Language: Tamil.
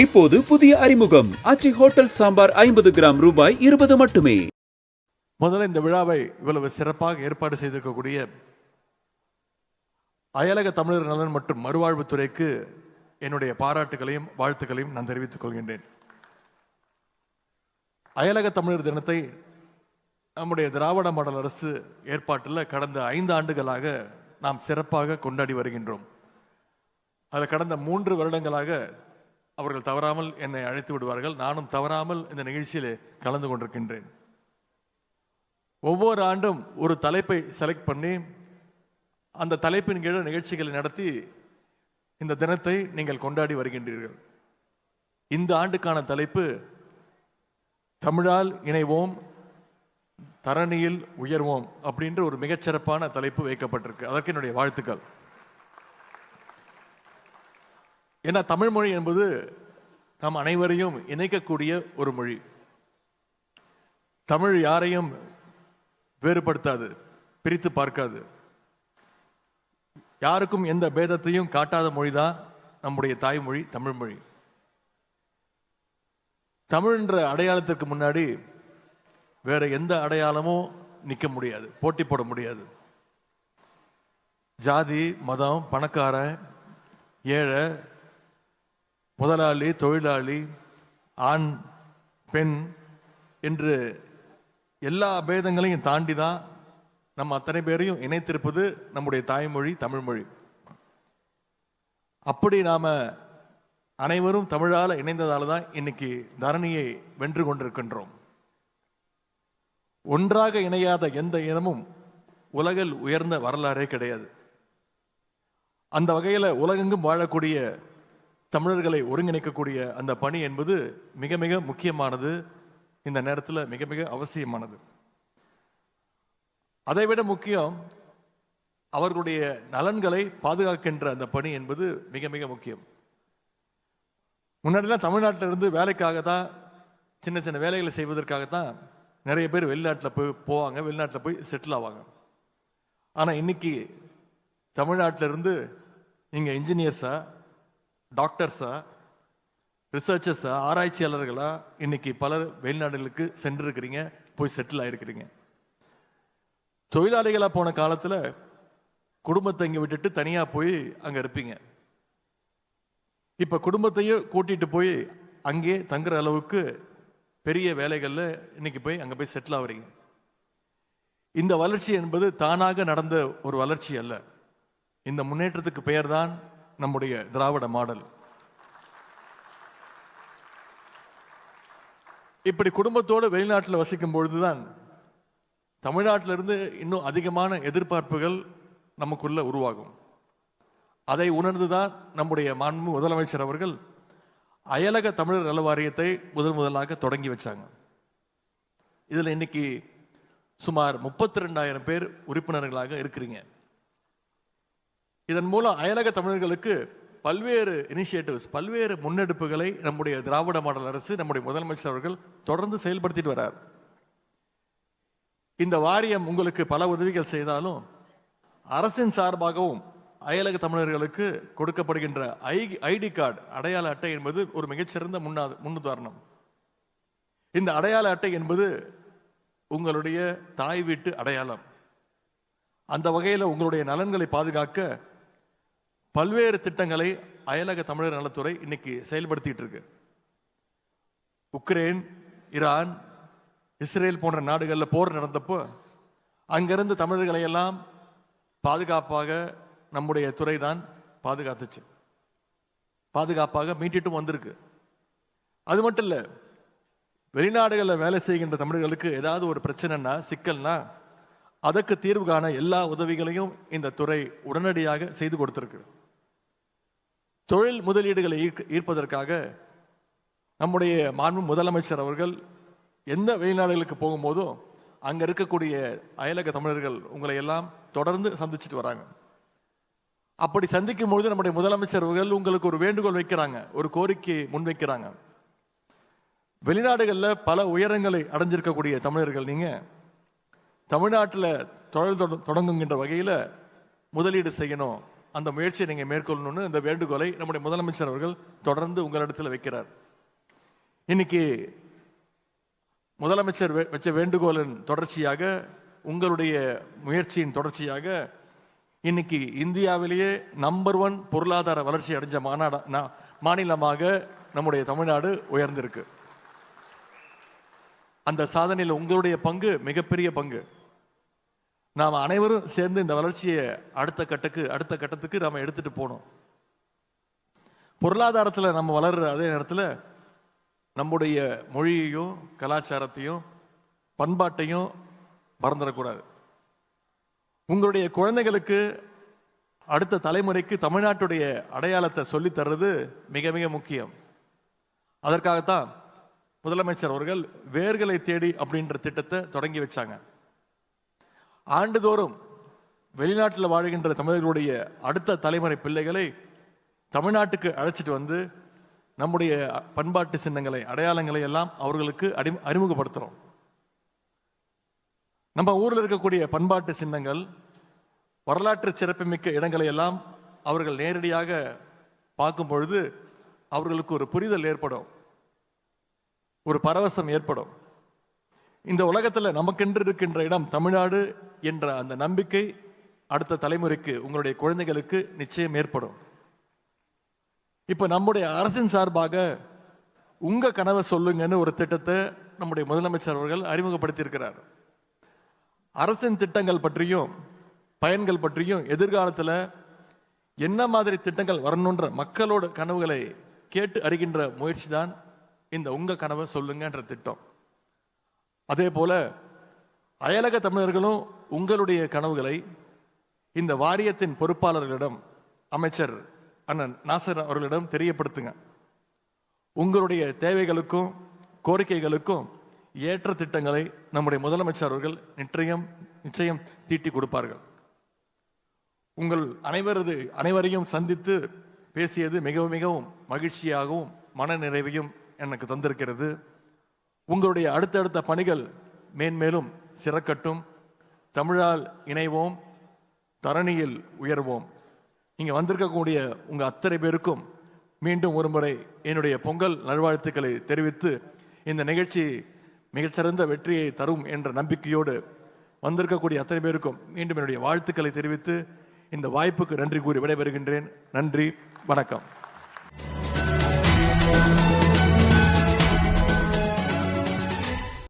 இப்போது புதிய அறிமுகம். அச்சி ஹோட்டல் சாம்பார் ஐம்பது கிராம் ரூபாய் இருபது மட்டுமே. முதல்ல இந்த விழாவை இவ்வளவு சிறப்பாக ஏற்பாடு செய்திருக்கக்கூடிய அயலக தமிழர் நலன் மற்றும் மறுவாழ்வுத்துறைக்கு என்னுடைய பாராட்டுகளையும் வாழ்த்துக்களையும் நான் தெரிவித்துக் கொள்கின்றேன். அயலக தமிழர் தினத்தை நம்முடைய திராவிட மாடல் அரசு ஏற்பாட்டில் கடந்த ஐந்து ஆண்டுகளாக நாம் சிறப்பாக கொண்டாடி வருகின்றோம். அதில் கடந்த மூன்று வருடங்களாக அவர்கள் தவறாமல் என்னை அழைத்து விடுவார்கள். நானும் தவறாமல் இந்த நிகழ்ச்சியில் கலந்து கொண்டிருக்கின்றேன். ஒவ்வொரு ஆண்டும் ஒரு தலைப்பை செலக்ட் பண்ணி அந்த தலைப்பின் கீழே நிகழ்ச்சிகளை நடத்தி இந்த தினத்தை நீங்கள் கொண்டாடி வருகின்றீர்கள். இந்த ஆண்டுக்கான தலைப்பு தமிழால் இணைவோம் தரணியில் உயர்வோம் அப்படின்ற ஒரு மிகச்சிறப்பான தலைப்பு வைக்கப்பட்டிருக்கு. அதற்கு என்னுடைய வாழ்த்துக்கள். ஏன்னா தமிழ் மொழி என்பது நம் அனைவரையும் இணைக்கக்கூடிய ஒரு மொழி. தமிழ் யாரையும் வேறுபடுத்தாது பிரித்து பார்க்காது. யாருக்கும் எந்த பேதத்தையும் காட்டாத மொழிதான் நம்முடைய தாய்மொழி தமிழ் மொழி. தமிழ்ன்ற அடையாளத்திற்கு முன்னாடி வேற எந்த அடையாளமும் நிற்க முடியாது போட்டி போட முடியாது. ஜாதி மதம் பணக்காரன் ஏழை முதலாளி தொழிலாளி ஆண் பெண் என்று எல்லா பேதங்களையும் தாண்டி தான் நம்ம அத்தனை பேரையும் இணைத்திருப்பது நம்முடைய தாய்மொழி தமிழ்மொழி. அப்படி நாம் அனைவரும் தமிழால் இணைந்ததால் தான் இன்னைக்கு தரணியை வென்று கொண்டிருக்கின்றோம். ஒன்றாக இணையாத எந்த இனமும் உலகில் உயர்ந்த வரலாறே கிடையாது. அந்த வகையில் உலகெங்கும் வாழக்கூடிய தமிழர்களை ஒருங்கிணைக்கக்கூடிய அந்த பணி என்பது மிக மிக முக்கியமானது இந்த நேரத்தில் மிக மிக அவசியமானது. அதைவிட முக்கியம் அவர்களுடைய நலன்களை பாதுகாக்கின்ற அந்த பணி என்பது மிக மிக முக்கியம். முன்னாடிலாம் தமிழ்நாட்டில் இருந்து வேலைக்காக தான் சின்ன சின்ன வேலைகளை செய்வதற்காகத்தான் நிறைய பேர் வெளிநாட்டில் போய் போவாங்க வெளிநாட்டில் போய் செட்டில் ஆவாங்க. ஆனால் இன்னைக்கு தமிழ்நாட்டிலிருந்து இங்கே நீங்கள் டாக்டர்ஸா ரிசர்ச்சர்ஸை ஆராய்ச்சியாளர்களாக இன்னைக்கு பலர் வெளிநாடுகளுக்கு சென்றிருக்கிறீங்க போய் செட்டில் ஆகிருக்கிறீங்க தொழிலாளிகளாக போன காலத்தில் குடும்பத்தை இங்கே விட்டுட்டு தனியாக போய் அங்கே இருப்பீங்க. இப்போ குடும்பத்தையும் கூட்டிகிட்டு போய் அங்கே தங்குற அளவுக்கு பெரிய வேலைகளில் இன்னைக்கு போய் அங்கே போய் செட்டில் ஆகுறீங்க இந்த வளர்ச்சி என்பது தானாக நடந்த ஒரு வளர்ச்சி அல்ல. இந்த முன்னேற்றத்துக்கு பெயர் தான் நம்முடைய திராவிட மாடல். இப்படி குடும்பத்தோடு வெளிநாட்டில் வசிக்கும் பொழுதுதான் தமிழ்நாட்டிலிருந்து இன்னும் அதிகமான எதிர்பார்ப்புகள் நமக்குள்ள உருவாகும். அதை உணர்ந்துதான் நம்முடைய மாண்பு முதலமைச்சர் அவர்கள் அயலக தமிழர் நல வாரியத்தை முதல் முதலாக தொடங்கி வச்சாங்க. இதில் இன்னைக்கு சுமார் முப்பத்தி ரெண்டாயிரம் பேர் உறுப்பினர்களாக இருக்கிறீங்க. இதன் மூலம் அயலக தமிழர்களுக்கு பல்வேறு இனிஷியேட்டிவ்ஸ் பல்வேறு முன்னெடுப்புகளை நம்முடைய திராவிட மாடல் அரசு நம்முடைய முதலமைச்சர் அவர்கள் தொடர்ந்து செயல்படுத்திட்டு வரார். இந்த வாரியம் உங்களுக்கு பல உதவிகள் செய்தாலும் அரசின் சார்பாகவும் அயலக தமிழர்களுக்கு கொடுக்கப்படுகின்ற ஐ ஐடி கார்டு அடையாள அட்டை என்பது ஒரு மிகச்சிறந்த முன்னா முன்னுதாரணம். இந்த அடையாள அட்டை என்பது உங்களுடைய தாய் வீட்டு அடையாளம். அந்த வகையில் உங்களுடைய நலன்களை பாதுகாக்க பல்வேறு திட்டங்களை அயலக தமிழர் நலத்துறை இன்னைக்கு செயல்படுத்திட்டு இருக்கு. உக்ரைன் ஈரான் இஸ்ரேல் போன்ற நாடுகளில் போர் நடந்தப்போ அங்கிருந்து தமிழர்களை எல்லாம் பாதுகாப்பாக நம்முடைய துறை தான் பாதுகாத்துச்சு. பாதுகாப்பாக மீட்டிட்டும் வந்திருக்கு. அது மட்டும் இல்லை வெளிநாடுகளில் வேலை செய்கின்ற தமிழர்களுக்கு ஏதாவது ஒரு பிரச்சனைனா சிக்கல்னா அதற்கு தீர்வு காண எல்லா உதவிகளையும் இந்த துறை உடனடியாக செய்து கொடுத்துருக்குது தொழில் முதலீடுகளை ஈர்ப்பதற்காக நம்முடைய மாண்பு முதலமைச்சர் அவர்கள் எந்த வெளிநாடுகளுக்கு போகும்போதும் அங்கே இருக்கக்கூடிய அயலக தமிழர்கள் உங்களை எல்லாம் தொடர்ந்து சந்திச்சுட்டு வராங்க. அப்படி சந்திக்கும் பொழுது நம்முடைய முதலமைச்சர் உங்களுக்கு ஒரு வேண்டுகோள் வைக்கிறாங்க ஒரு கோரிக்கை முன்வைக்கிறாங்க. வெளிநாடுகளில் பல உயரங்களை அடைஞ்சிருக்கக்கூடிய தமிழர்கள் நீங்கள் தமிழ்நாட்டில் தொழில் தொட- தொடங்குகின்ற வகையில் முதலீடு செய்யணும் அந்த முயற்சியை நீங்கள் மேற்கொள்ளணும்னு இந்த வேண்டுகோளை நம்முடைய முதலமைச்சர் அவர்கள் தொடர்ந்து உங்களிடத்தில் வைக்கிறார். இன்னைக்கு முதலமைச்சர் வச்ச வேண்டுகோளின் தொடர்ச்சியாக உங்களுடைய முயற்சியின் தொடர்ச்சியாக இன்னைக்கு இந்தியாவிலேயே நம்பர் ஒன் பொருளாதார வளர்ச்சி அடைஞ்ச மாநாட நா- மாநிலமாக நம்முடைய தமிழ்நாடு உயர்ந்திருக்கு. அந்த சாதனையில் உங்களுடைய பங்கு மிகப்பெரிய பங்கு. நாம் அனைவரும் சேர்ந்து இந்த வளர்ச்சியை அடுத்த கட்டக்கு அடுத்த கட்டத்துக்கு நம்ம எடுத்துட்டு போகணும். பொருளாதாரத்தில் நம்ம வளர்கிற அதே நேரத்தில் நம்முடைய மொழியையும் கலாச்சாரத்தையும் பண்பாட்டையும் மறந்துடக்கூடாது. உங்களுடைய குழந்தைகளுக்கு அடுத்த தலைமுறைக்கு தமிழ்நாட்டுடைய அடையாளத்தை சொல்லித்தர்றது மிக மிக முக்கியம். அதற்காகத்தான் முதலமைச்சர் அவர்கள் வேர்களை தேடி அப்படின்ற திட்டத்தை தொடங்கி வச்சாங்க. ஆண்டுதோறும் வெளிநாட்டில் வாழுகின்ற தமிழர்களுடைய அடுத்த தலைமுறை பிள்ளைகளை தமிழ்நாட்டுக்கு அழைச்சிட்டு வந்து நம்முடைய பண்பாட்டு சின்னங்களை அடையாளங்களை எல்லாம் அவர்களுக்கு அடி அறிமுகப்படுத்துகிறோம் நம்ம ஊரில் இருக்கக்கூடிய பண்பாட்டு சின்னங்கள் வரலாற்று சிறப்புமிக்க இடங்களை எல்லாம் அவர்கள் நேரடியாக பார்க்கும் பொழுது அவர்களுக்கு ஒரு புரிதல் ஏற்படும். ஒரு பரவசம் ஏற்படும். இந்த உலகத்தில் நமக்கென்று இருக்கின்ற இடம் தமிழ்நாடு என்ற அந்த நம்பிக்கை அடுத்த தலைமுறைக்கு உங்களுடைய குழந்தைகளுக்கு நிச்சயம் ஏற்படும். இப்போ நம்முடைய அரசின் சார்பாக உங்கள் கனவை சொல்லுங்கன்னு ஒரு திட்டத்தை நம்முடைய முதலமைச்சர் அவர்கள் அறிமுகப்படுத்தியிருக்கிறார். அரசின் திட்டங்கள் பற்றியும் பயன்கள் பற்றியும் எதிர்காலத்தில் என்ன மாதிரி திட்டங்கள் வரணுன்ற மக்களோட கனவுகளை கேட்டு அறிகின்ற முயற்சி தான் இந்த உங்கள் கனவை சொல்லுங்கன்ற திட்டம். அதே போல அயலக தமிழர்களும் உங்களுடைய கனவுகளை இந்த வாரியத்தின் பொறுப்பாளர்களிடம் அமைச்சர் அண்ணன் நாசர் அவர்களிடம் தெரியப்படுத்துங்க. உங்களுடைய தேவைகளுக்கும் கோரிக்கைகளுக்கும் ஏற்ற திட்டங்களை நம்முடைய முதலமைச்சர் அவர்கள் நிச்சயம் நிச்சயம் தீட்டி கொடுப்பார்கள். உங்கள் அனைவரது அனைவரையும் சந்தித்து பேசியது மிகவும் மிகவும் மகிழ்ச்சியாகவும் மன நிறைவையும் எனக்கு தந்திருக்கிறது. உங்களுடைய அடுத்தடுத்த பணிகள் மேன்மேலும் சிறக்கட்டும். தமிழால் இணைவோம். தரணியில் உயர்வோம். நீங்கள் வந்திருக்கக்கூடிய உங்கள் அத்தனை பேருக்கும் மீண்டும் ஒருமுறை என்னுடைய பொங்கல் நல்வாழ்த்துக்களை தெரிவித்து இந்த நிகழ்ச்சி மிகச்சிறந்த வெற்றியை தரும் என்ற நம்பிக்கையோடு வந்திருக்கக்கூடிய அத்தனை பேருக்கும் மீண்டும் என்னுடைய வாழ்த்துக்களை தெரிவித்து இந்த வாய்ப்புக்கு நன்றி கூறி விடைபெறுகின்றேன். நன்றி. வணக்கம்.